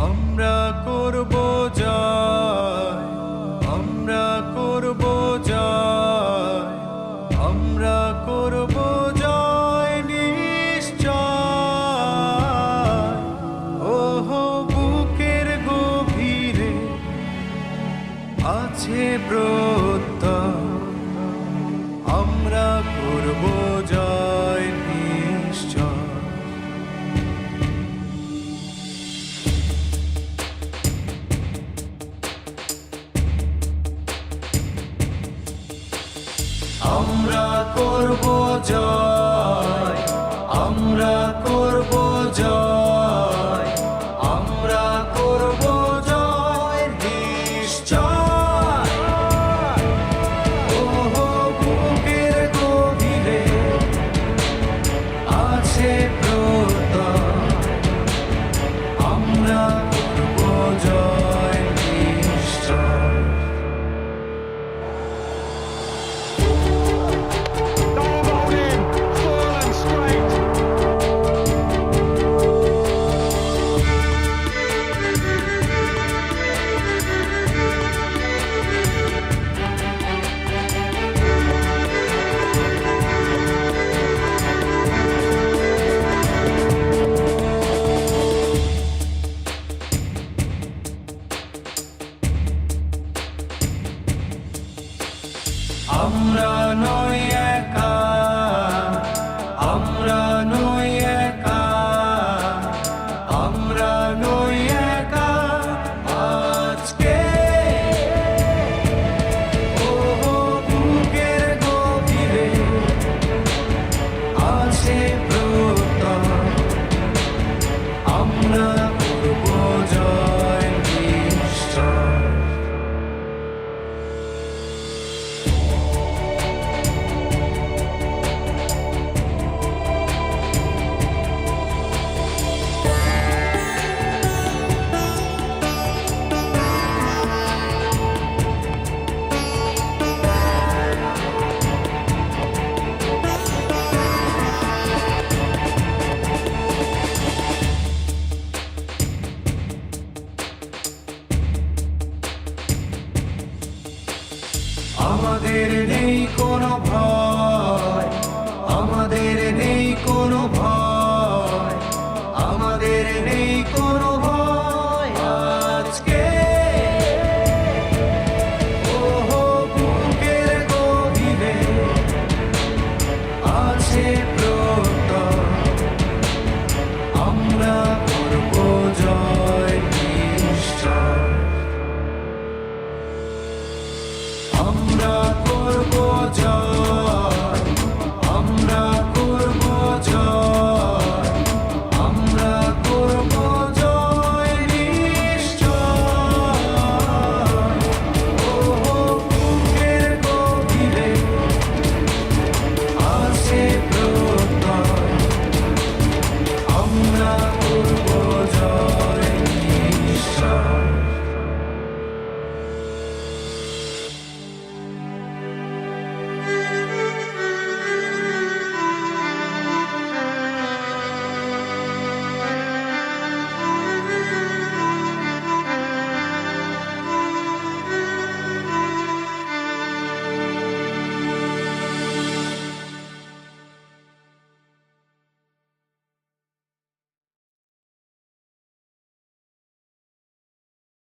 আমরা করব আমরা করব জয়। আমরা নই আমাদের নেই কোনো ভয়।